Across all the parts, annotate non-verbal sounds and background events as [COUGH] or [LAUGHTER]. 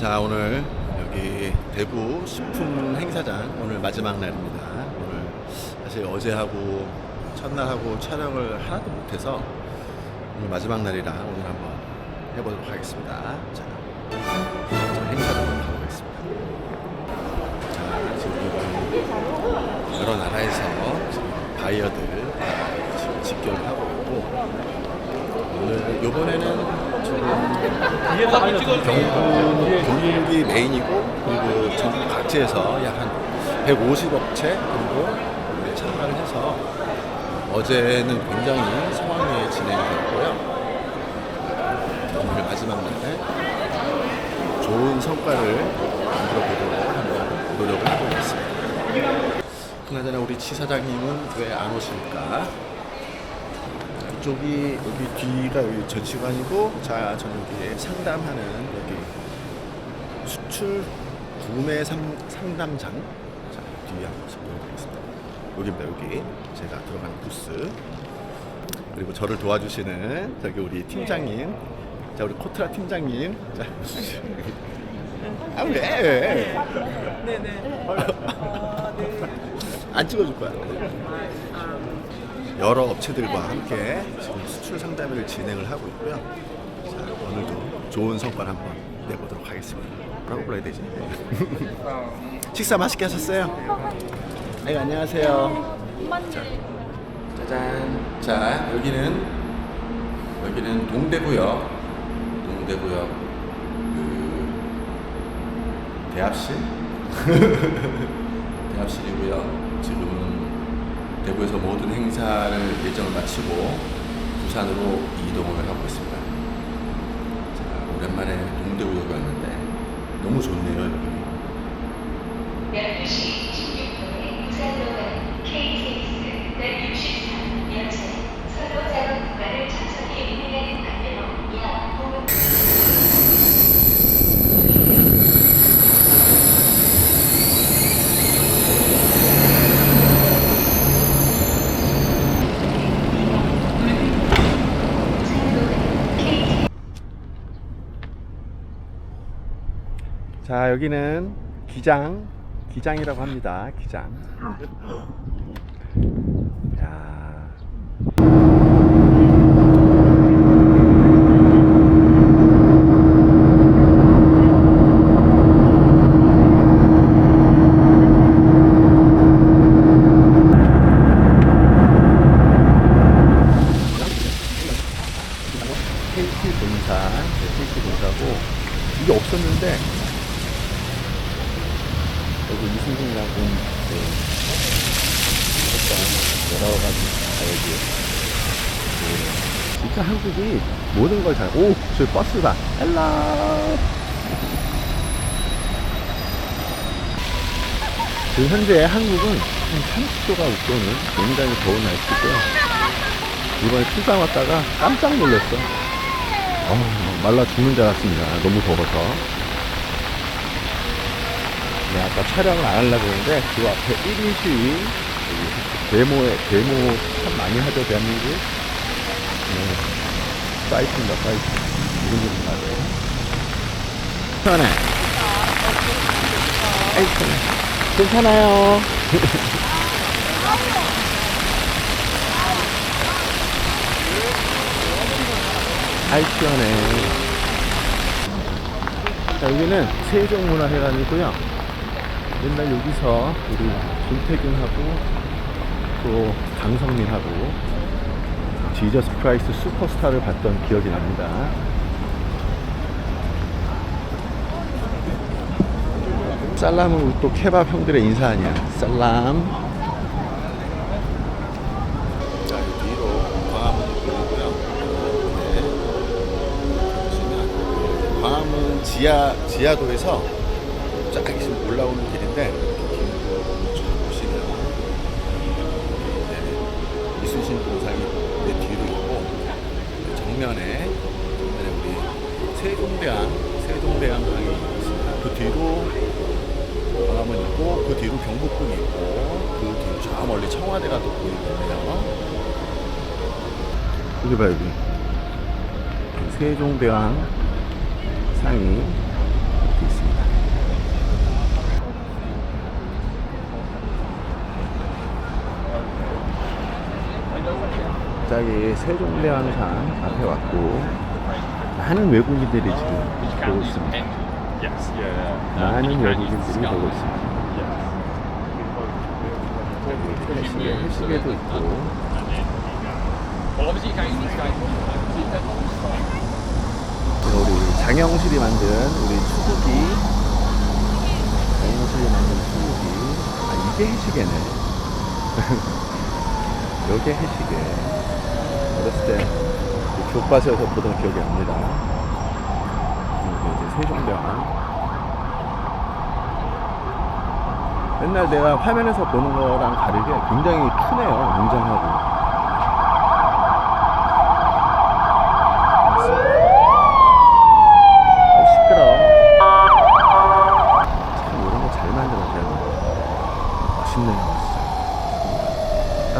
자 오늘 여기 대구 식품 행사장 오늘 마지막 날입니다. 오늘 사실 어제하고 첫날하고 촬영을 하나도 못해서 오늘 마지막 날이라 오늘 한번 해보도록 하겠습니다. 자, 자 행사장으로 가보겠습니다. 자 지금 여러 나라에서 바이어들 다 지금 집결을 하고 있고 오늘 이번에는 지금 경북 경북이 메인이고 그리고 전국 각지에서 약 한 150업체 정도 참가를 해서 어제는 굉장히 성황리에 진행이 됐고요. 오늘 마지막 날에 좋은 성과를 만들어 보도록 한번 노력을 하고 있습니다. 그나저나 우리 지사장님은 왜 안 오실까? 이쪽이 여기 뒤가 여기 전시관이고 자 저는 여기 상담하는 여기 수출 구매 상, 상담장 자 뒤에 한번 보여드리겠습니다 여기입니다 여기 제가 들어가는 부스 그리고 저를 도와주시는 저기 우리 팀장님 자 우리 코트라 팀장님 자 [LAUGHS] 아, 왜? 네네. 안 찍어줄 거야. 여러 업체들과 함께 지금 수출 상담회를 진행을 하고 있고요. 자, 오늘도 좋은 성과를 한번 내보도록 하겠습니다. 뭐라고 불러야 되지? [LAUGHS] 식사 맛있게 하셨어요? 아이 안녕하세요. 짜잔. 자 여기는 여기는 동대구역. 동대구역 그 대합실. [LAUGHS] 대합실이고요. 지금은 대구에서 모든 행사를 일정을 마치고 부산으로 이동을 하고 있습니다. 자, 오랜만에 동대구역에 왔는데 너무 좋네요, 여기. 12시 16분에 부산으로 가는 KTX 163 연체 서로 작업 구간을 천천히 운행하는 반대로 야 부분 자, 여기는 기장, 기장이라고 합니다. 기장. 야. KT 본사, KT 본사고 이게 없었는데 여기 이승진이라고 그 했던 여러 가지 다 여기 그 한국이 모든 걸 잘, 오! 저기 버스다! 헬로! 지금 현재 한국은 한 30도가 웃도는 굉장히 더운 날씨고요. 이번에 출장 왔다가 깜짝 놀랐어. 어, 말라 죽는 줄 알았습니다. 너무 더워서. 네, 아까 촬영을 안 하려고 했는데 그 앞에 1인 시위 여기 데모에 데모 참 많이 하죠 대한민국 네, 파이팅입니다 파이팅. 이런 좀 하죠 편해. 아이 편해. 괜찮아요. [LAUGHS] 아이 시원해. 자, 여기는 세종문화회관이고요. 맨날 여기서 우리 김태균하고 또 강성민하고 지저스 크라이스트 슈퍼스타를 봤던 기억이 납니다. 살람은 또 케밥 형들의 인사 아니야. 살람. 네. 광화문 지하 지하도에서 쫙 올라오는 길인데 청와대가 또 보이네요. 여기 봐 여기 세종대왕 상이 이렇게 있습니다. 갑자기 세종대왕상 앞에 왔고 많은 외국인들이 지금 보고 있습니다. 많은 외국인들이 보고 있습니다. Yes. 해시계, 해시계도 있고. 우리 장영실이 만든 우리 추구기 장영실이 만든 추구기 아 이게 해시계네 [LAUGHS] 여기 해시계 어렸을 때그 교과서에서 보던 기억이 납니다 이제 세종대왕 맨날 내가 화면에서 보는 거랑 다르게 굉장히 크네요 웅장하고 어.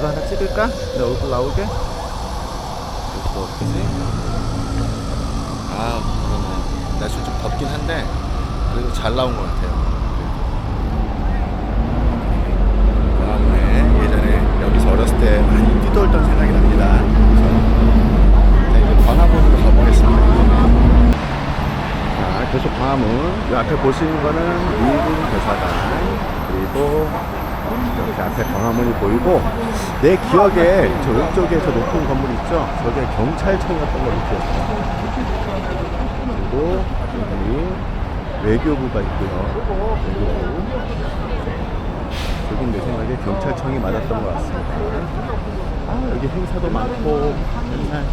나도 하나 찍을까? 내 얼굴 나오게? 이거 어떻게 아, 그러네. 날씨 좀 덥긴 한데, 그래도 잘 나온 것 같아요. 다음에 예전에 여기서 어렸을 때 많이 뛰돌던 생각이 납니다. 그래서 자, 이제 광화문으로 가보겠습니다. 자, 계속 광화문. 이 앞에 보시는 거는 미군 대사관. 그리고 이렇게 앞에 광화문이 보이고, 내 기억에 저 왼쪽에 저 높은 건물 있죠? 저게 경찰청이었던 걸로 기억해요. 그리고 여기 외교부가 있고요. 외교부. 여긴 내 생각에 경찰청이 맞았던 것 같습니다. 아, 여기 행사도 많고, 맨날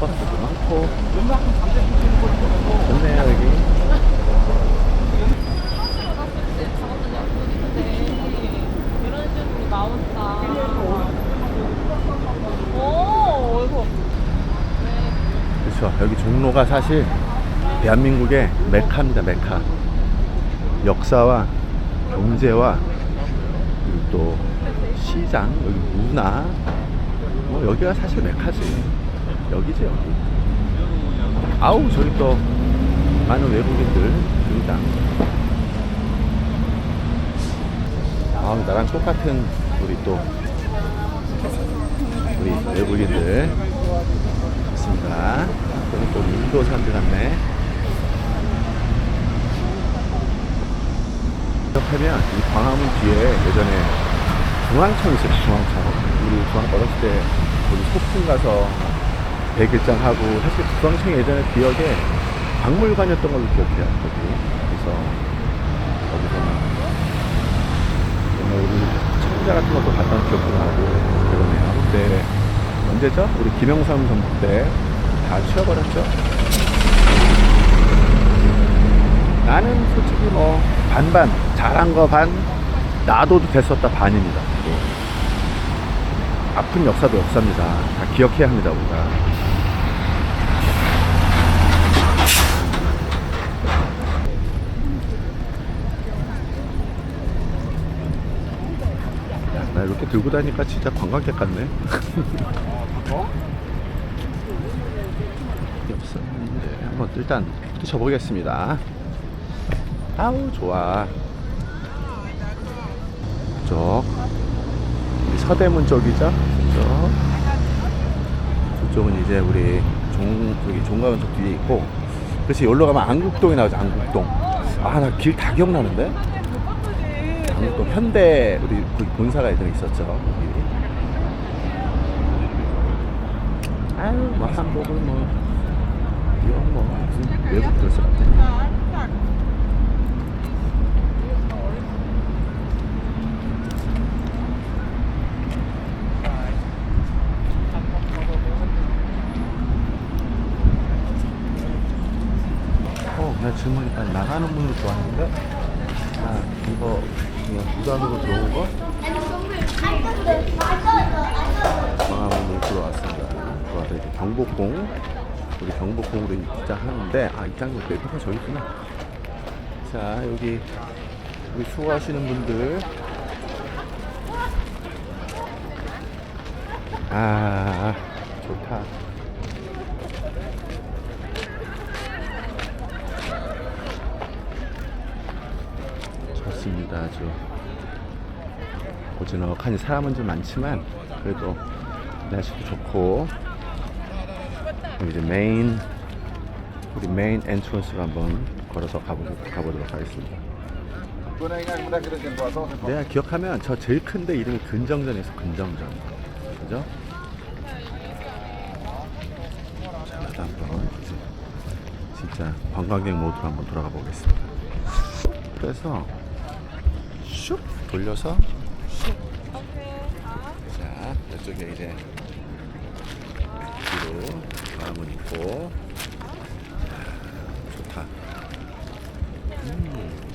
버스도 많고. 좋네요, 여기. 그렇죠. 여기 종로가 사실 대한민국의 메카입니다, 메카. 역사와 경제와 그리고 또 시장, 여기 문화, 뭐 여기가 사실 메카지. 여기지 여기. 아우 저기 또 많은 외국인들 등장. 아우 나랑 똑같은 우리 또 우리 외국인들 있습니다. 여기 또 인도 사람들 같네. 기억하면 이 광화문 뒤에 예전에 중앙청 있었죠, 중앙청. 우리 중앙 어렸을 때 우리 소풍 가서 백일장 하고 사실 중앙청이 예전에 기억에 박물관이었던 걸로 기억해요, 거기. 그래서 거기서 막 옛날 우리 책자 같은 것도 봤던 기억도 나고 그러네요. 그때 언제죠? 우리 김영삼 정부 때다 치워버렸죠. 나는 솔직히 뭐 반반 잘한 거 반 놔둬도 됐었다 반입니다. 뭐. 아픈 역사도 역사입니다. 다 기억해야 합니다 우리가. 야, 나 이렇게 들고 다니까 진짜 관광객 같네. [LAUGHS] 네, 한번 일단 붙여보겠습니다. 아우 좋아. 쪽 서대문 쪽이죠. 쪽 저쪽은 이제 우리 종 저기 종가원 쪽 뒤에 있고. 그렇지 여기로 가면 안국동이 나오죠. 안국동. 아 나 길 다 기억나는데. 안국동 현대 우리 거기 본사가 예전에 있었죠. 거기. 아유 뭐 한국은 뭐 이건 뭐 무슨 외국 것 같아. 어, 나 질문 일단 나가는 분을 좋아하는데, 그냥 무단으로 들어온 거? 광화문으로 들어왔습니다. 들어와서 이제 경복궁, 우리 경복궁으로 입장하는데, 아, 입장료 매표가 저기 있구나. 자, 여기, 우리 수고하시는 분들. 아, 좋다. 좋습니다. 아주 고즈넉하니 사람은 좀 많지만 그래도 날씨도 좋고 이제 메인 우리 메인 엔트런스로 한번 걸어서 가보, 가보도록 하겠습니다. 내가 기억하면 저 제일 큰데 이름이 근정전에서 근정전. 그죠? 자, 나도 한번 이제 진짜 관광객 모드로 한번 돌아가 보겠습니다. 그래서 슉 돌려서 이쪽에 이제 뒤로 마음은 있고 자, 좋다. 음.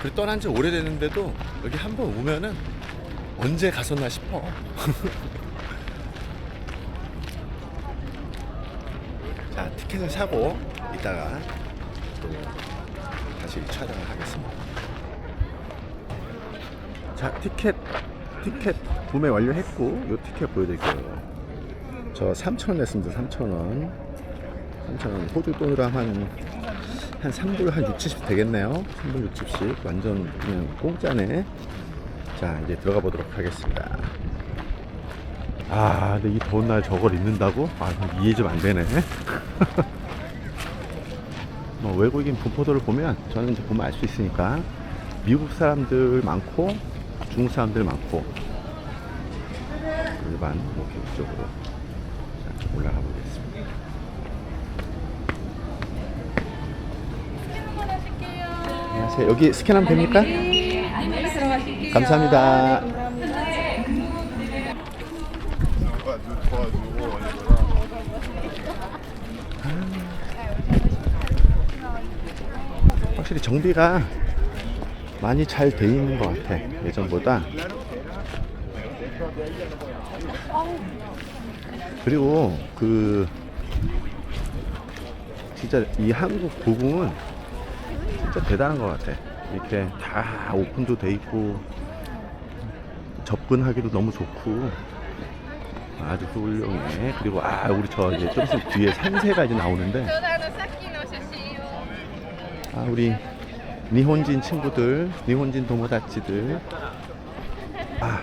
그 떠난 지 오래됐는데도 여기 한번 오면은 언제 갔었나 싶어. [LAUGHS] 자, 티켓을 사고 이따가 또 다시 촬영을 하겠습니다. 자, 티켓 티켓 구매 완료했고 요 티켓 보여드릴게요. 저 3,000원 냈습니다. 3,000원. 3,000원. 호주 돈으로 한, 한 3불 한 6, 70 되겠네요. 3불 6, 70. 완전 그냥 공짜네. 자, 이제 들어가 보도록 하겠습니다. 아, 근데 이 더운 날 저걸 입는다고? 아, 이해 좀 안 되네. [LAUGHS] 뭐 외국인 분포도를 보면 저는 이제 보면 알 수 있으니까 미국 사람들 많고 중국 사람들 많고 일반 뭐 이쪽으로 자, 올라가 보겠습니다. 안녕하세요. 여기 스캔하면 됩니까? 감사합니다. 확실히 정비가 많이 잘 돼 있는 것 같아. 예전보다. 그리고 그 진짜 이 한국 고궁은 진짜 대단한 것 같아. 이렇게 다 오픈도 돼 있고 접근하기도 너무 좋고 아주 훌륭해. 그리고 아 우리 저 이제 좀 있으면 뒤에 산세가 이제 나오는데 아 우리 니혼진 친구들, 니혼진 도모다치들 아.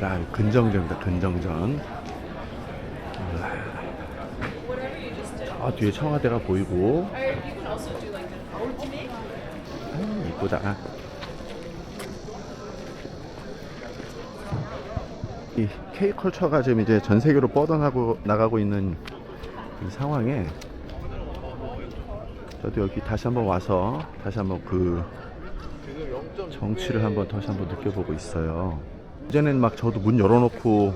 자, 근정전입니다. 근정전. 아, 뒤에 청와대가 보이고. 아, 이쁘다. 이 K컬처가 지금 이제 전 세계로 뻗어나고 나가고 있는 이 상황에 저도 여기 다시 한번 와서 다시 한번 그 정취를 한번 다시 한번 느껴보고 있어요. 이제는 막 저도 문 열어놓고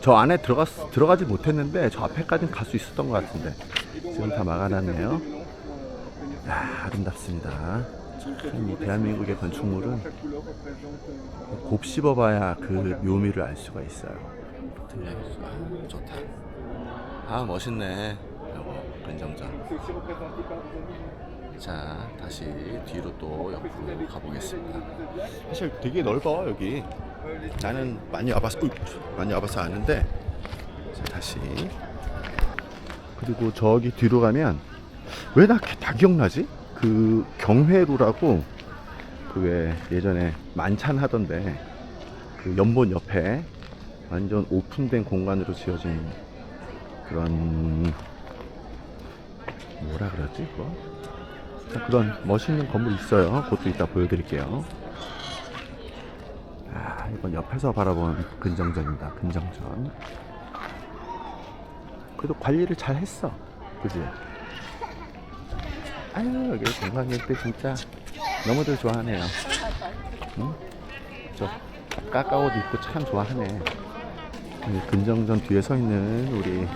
저 안에 들어갔 들어가지 못했는데 저 앞에까지는 갈 수 있었던 것 같은데 지금 다 막아놨네요. 야, 아름답습니다. 참이 대한민국의 건축물은 곱씹어봐야 그 묘미를 알 수가 있어요. 아, 좋다. 아 멋있네. 근정전. 자 다시 뒤로 또 옆으로 가보겠습니다. 사실 되게 넓어 여기. 나는 많이 와봐서 많이 와봐서 아는데 자 다시 그리고 저기 뒤로 가면 왜 나 다 기억나지? 그 경회로라고 그 왜 예전에 만찬 하던데 그 연못 옆에 완전 오픈된 공간으로 지어진 그런 뭐라 그러지 그거? 자, 그런 멋있는 건물 있어요. 그것도 이따 보여드릴게요. 아, 이건 옆에서 바라본 근정전입니다. 근정전. 그래도 관리를 잘 했어. 그지? 아유, 여기 관광객들 진짜 너무들 좋아하네요. 응? 저 까까옷 입고 참 좋아하네. 이 근정전 뒤에 서 있는 우리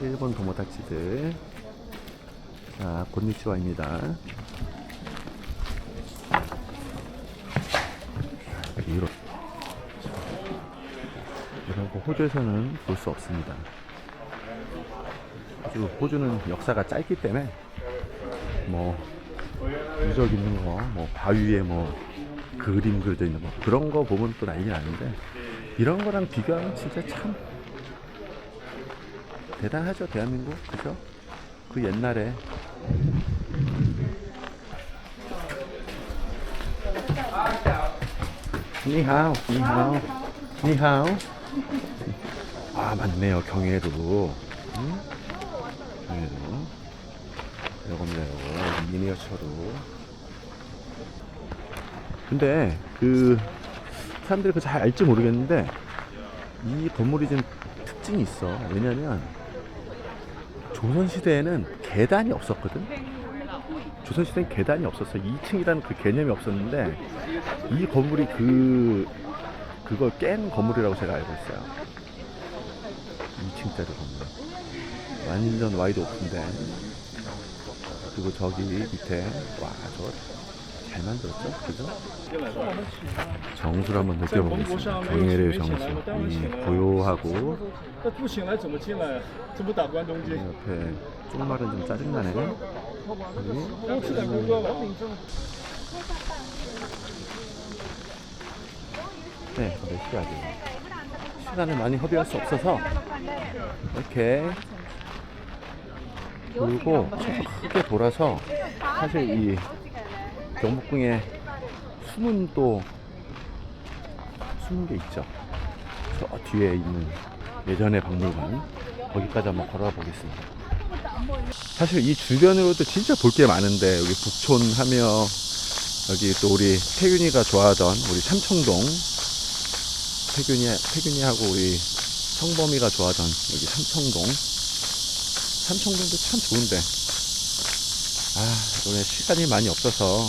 일본 도모다치들. 자, 곤니치와입니다. 이런 이런 거 호주에서는 볼 수 없습니다. 호주, 호주는 역사가 짧기 때문에 뭐 유적 있는 거, 뭐 바위에 뭐 그림 그려져 있는 거 그런 거 보면 또 난리 나는데 이런 거랑 비교하면 진짜 참 대단하죠 대한민국 그죠? 그 옛날에 니하오, 니하오, 니하오. 아, 맞네요. 경회도. 응? 경회도. 요겁니다, 요거. 미니어처로. 근데, 그, 사람들이 그 잘 알지 모르겠는데, 이 건물이 좀 특징이 있어. 왜냐면, 조선시대에는 계단이 없었거든? 조선시대 계단이 없었어요. 2층이라는 그 개념이 없었는데 이 건물이 그 그걸 깬 건물이라고 제가 알고 있어요. 2층짜리 건물. 완전 와이드 오픈데 그리고 저기 밑에 와 저거 잘 만들었죠? 그죠? 정수를 한번 느껴보겠습니다. 경혜의 정수. 이 고요하고 옆에 쪽말은 좀 짜증나네요 네, 몇 시까지? 시간을 많이 허비할 수 없어서 이렇게 돌고 크게 돌아서 사실 이 경복궁에 숨은 또 숨은 게 있죠. 저 뒤에 있는 예전의 박물관 거기까지 한번 걸어가 보겠습니다. 사실 이 주변으로도 진짜 볼 게 많은데 여기 북촌 하며 여기 또 우리 태균이가 좋아하던 우리 삼청동 태균이, 태균이하고 우리 성범이가 좋아하던 여기 삼청동. 삼청동도 참 좋은데. 아, 오늘 시간이 많이 없어서.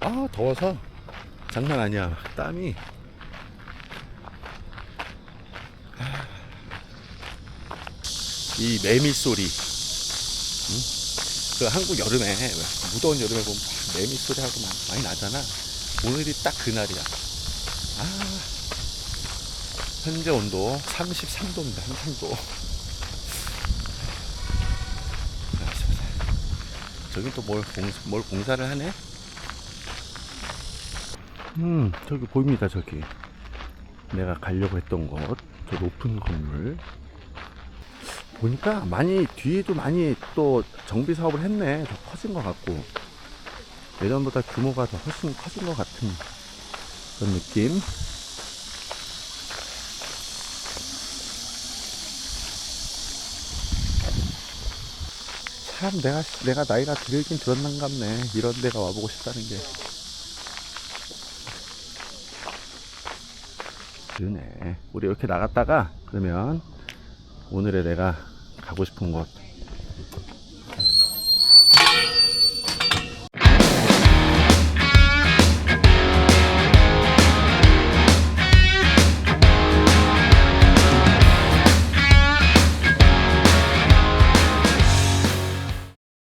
아, 더워서 장난 아니야. 땀이. 이 매미 소리. 응? 그 한국 여름에 왜 무더운 여름에 보면 막 매미 소리하고 막 많이 나잖아. 오늘이 딱 그날이야. 아 현재 온도 33도입니다. 33도. 저기 또뭘 뭘 공사를 하네? 음 저기 보입니다 저기 내가 가려고 했던 곳 저 높은 건물 보니까 많이 뒤에도 많이 또 정비 사업을 했네. 더 커진 것 같고 예전보다 규모가 더 훨씬 커진 것 같은 그런 느낌. 참 내가 내가 나이가 들긴 들었는갑네. 이런 데가 와보고 싶다는 게. 그러네. 우리 이렇게 나갔다가 그러면 오늘의 내가 가고 싶은 곳